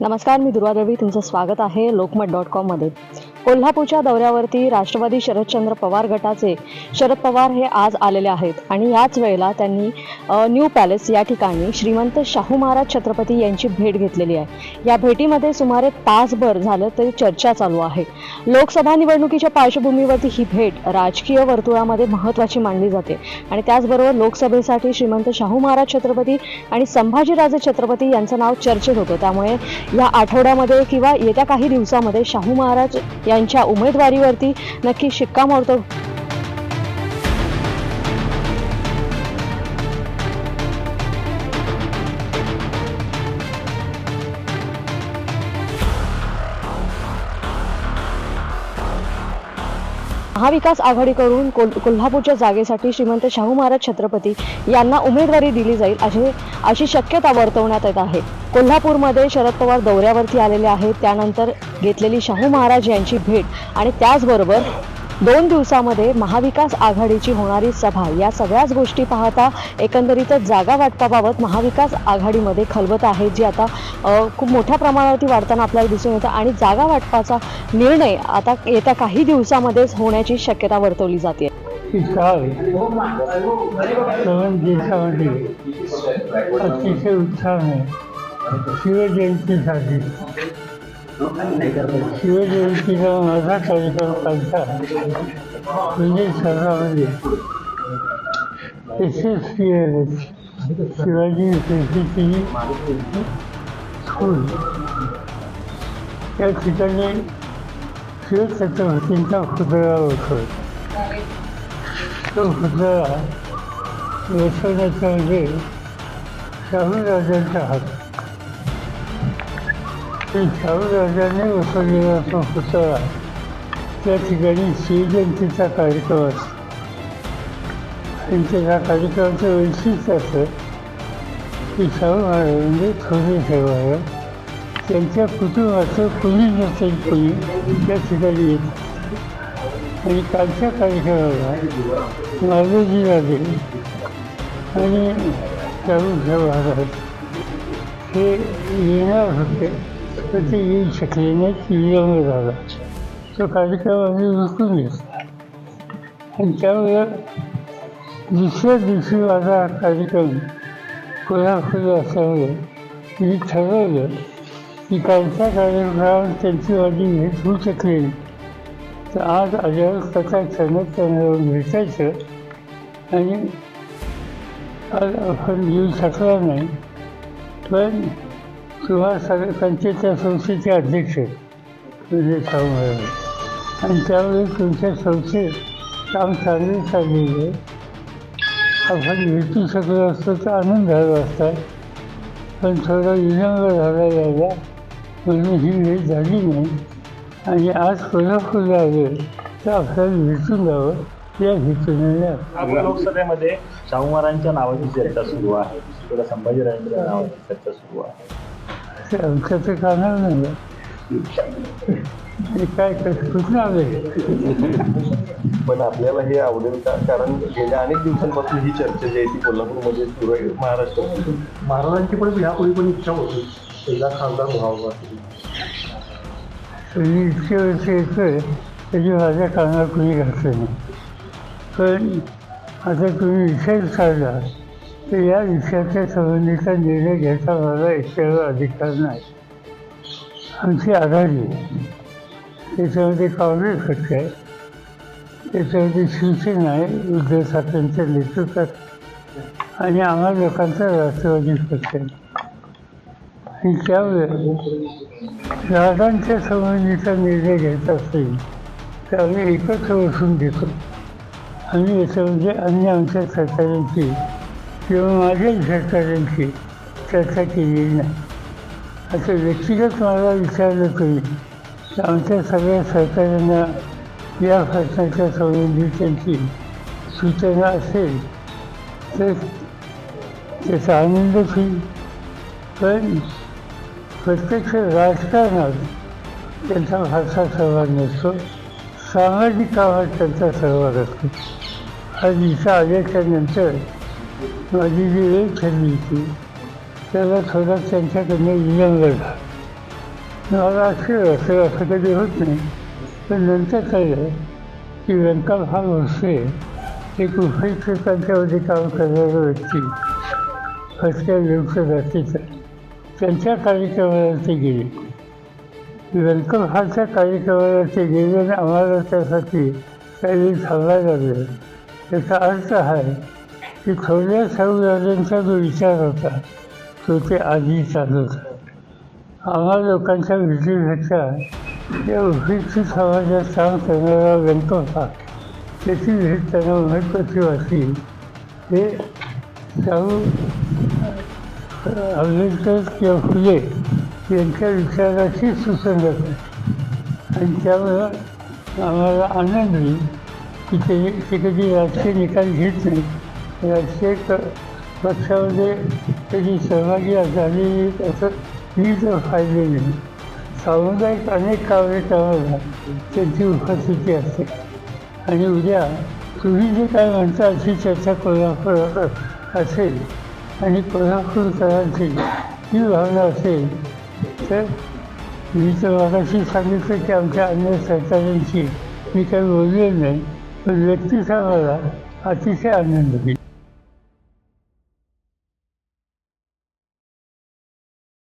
नमस्कार मी दुर्वा दळवी तुमचं स्वागत आहे लोकमत डॉट कॉममध्ये कोल्हापूरच्या दौऱ्यावरती राष्ट्रवादी शरदचंद्र पवार गटाचे शरद पवार हे आज आलेले आहेत आणि याच वेळेला त्यांनी न्यू पॅलेस या ठिकाणी श्रीमंत शाहू महाराज छत्रपती यांची भेट घेतलेली आहे. या भेटीमध्ये सुमारे तासभर झालं तरी चर्चा चालू आहे. लोकसभा निवडणुकीच्या पार्श्वभूमीवरती ही भेट राजकीय वर्तुळामध्ये महत्त्वाची मानली जाते आणि त्याचबरोबर लोकसभेसाठी श्रीमंत शाहू महाराज छत्रपती आणि संभाजीराजे छत्रपती यांचं नाव चर्चेत होतं. त्यामुळे या आठवड्यामध्ये किंवा येत्या काही दिवसामध्ये शाहू महाराज यांच्या उमेदवारीवरती नक्की शिक्कामोर्तब महाविकास आघाडीकडून कोल कोल्हापूरच्या जागेसाठी श्रीमंत शाहू महाराज छत्रपती यांना उमेदवारी दिली जाईल अशी अशी शक्यता वर्तवण्यात येत आहे. कोल्हापूरमध्ये शरद पवार दौऱ्यावरती आलेले आहेत. त्यानंतर घेतलेली शाहू महाराज यांची भेट आणि त्याचबरोबर दोन दिवसामध्ये महाविकास आघाडीची होणारी सभा या सगळ्याच गोष्टी पाहता एकंदरीतच जागा वाटपाबाबत महाविकास आघाडीमध्ये खलबत आहे जी आता खूप मोठ्या प्रमाणावरती वाढताना आपल्याला दिसून येतं आणि जागा वाटपाचा निर्णय आता येत्या काही दिवसामध्येच होण्याची शक्यता वर्तवली जाते. ही काळ तरुण देशामध्ये अतिशय उत्साहाने शिवजयंतीसाठी शिवजयंतीचा माझा कार्यक्रम कालचा म्हणजे शहरामध्ये S S P L Shivaji university school या ठिकाणी शिवछत्रपतींचा पुतळा होतो तो पुतळा बसवण्याचा म्हणजे शाहू राजांचा हात ते शाहू राजाने बसवलेला तो पुतळा त्या ठिकाणी शिवजयंतीचा कार्यक्रम असतो आणि त्या कार्यक्रमाचं वैशिष्ट्य असं की शाहू महाराज म्हणजे थोडे शाहू त्यांच्या कुटुंबाचं कुणी नसेल कुणी त्या ठिकाणी येतं आणि कालच्या कार्यक्रमाला माधवजी राजे आणि शाहू महाराज हे येणार होते तर ते येऊ शकले नाहीत विलंब झाला तो कार्यक्रम आम्ही विकून घेतला आणि त्यामुळं दुसऱ्या दिवशी माझा हा कार्यक्रम कोल्हापूर असल्यामुळे मी ठरवलं की कालच्या कार्यक्रमावर त्यांची वादी भेट होऊ शकली तर आज आल्यावर कथा क्षणात त्यांना भेटायचं आणि आज आपण येऊ शकला नाही पण किंवा सगळ्या पंचायत संस्थेचे अध्यक्ष विजय शाहू महाराज आणि त्यामुळे तुमच्या संस्थेत काम चांगले चाललेलं आहे. आपण भेटू शकलो असतो तर आनंद झाला असता. पण थोडा विलंब झाला यायला. म्हणून ही वेळ झाली नाही. आणि आज कोल्हापूरला आले तर आपल्याला भेटून जावं या हेतूने आलो. लोकसभेमध्ये शाहू महाराजांच्या नावाची चर्चा सुरू आहे. दुसरीकडे संभाजीराजांच्या नावाची चर्चा सुरू आहे. तर कानावर नाही काय कुठलं आले पण आपल्याला हे आवडेल का? कारण गेल्या अनेक दिवसांपासून ही चर्चा जी आहे ती कोल्हापूरमध्ये सुरू आहे महाराष्ट्रात. महाराजांची पण यापूर्वी पण इच्छा होती. पहिला खासदार व्हावा. मी इतके वर्ष येतोय त्याची माझ्या कानावर कुणी घातलं नाही. पण आता तुम्ही विषय काढला या विषयाच्या संबंधीचा निर्णय घ्यायचा मला एकट्यावर अधिकार नाही. आमची आघाडी आहे. त्याच्यामध्ये काँग्रेस पक्ष आहे. त्याच्यामध्ये शिवसेना आहे उद्धव ठाकरेंच्या नेतृत्वात. आणि आम्हा लोकांचा राष्ट्रवादी पक्ष आहे. आणि त्यामुळे राजांच्या संबंधीचा निर्णय घ्यायचा असेल तर आम्ही एकत्र बसून घेतो आम्ही याच्यामध्ये अन्य आमच्या सरकारांची किंवा माझ्या सहकाऱ्यांची चर्चा केलेली नाही. असं व्यक्तिगत मला विचारलं तरी तर आमच्या सगळ्या सहकाऱ्यांना या प्रश्नाच्या संबंधी त्यांची सूचना असेल तर त्याचा आनंदच होईल. पण प्रत्यक्ष राजकारणात त्यांचा फारसा सहभाग नसतो. सामाजिक कामात त्यांचा सहभाग असतो. हा दिसा आल्याच्यानंतर माझी जी वेळ ठरली होती. त्याला थोडा त्यांच्याकडनं विलंब झाला. मला अक्षर असं असं कधी होत. नाही पण नंतर कळलं की व्यंकट हा हे एक क्षेत्रांच्यामध्ये काम करणारा व्यक्ती फसक्या व्यवसाय जातीचा. त्यांच्या कार्यक्रमाला ते गेले. व्यंकट कार्यक्रमाला ते गेले आणि आम्हाला त्यासाठी काही थांबायला लागलं. त्याचा अर्थ हा आहे की थोड्या साऊराजांचा जो विचार होता तो ते आधी चालत होता. आम्हा लोकांच्या विजयपेक्षा या उपेक्षित समाजात काम करणारा ग्रंथ होता. त्याची भेट त्यांना महत्त्वाची वाटली हे शाहू आंबेडकर किंवा फुले यांच्या विचाराशी सुसंगत आहे आणि त्यामुळं आम्हाला आनंद होईल की ते ते कधी राजकीय निकाल घेत नाही राजकीय पक्षामध्ये त्याची सहभागी झालेली असं मी तर फायदे नाही सामुदायिक अनेक कार्यक्रमाला त्यांची उपस्थिती असते. आणि उद्या तुम्ही जे काय म्हणता अशी चर्चा कोल्हापुरात असेल आणि कोल्हापूरकरांची ही भावना असेल तर मी तर मगाशी सांगितलं की आमच्या अन्य सरकारांशी मी काही बोलले नाही पण व्यक्तिसामाला मला अतिशय आनंद होईल.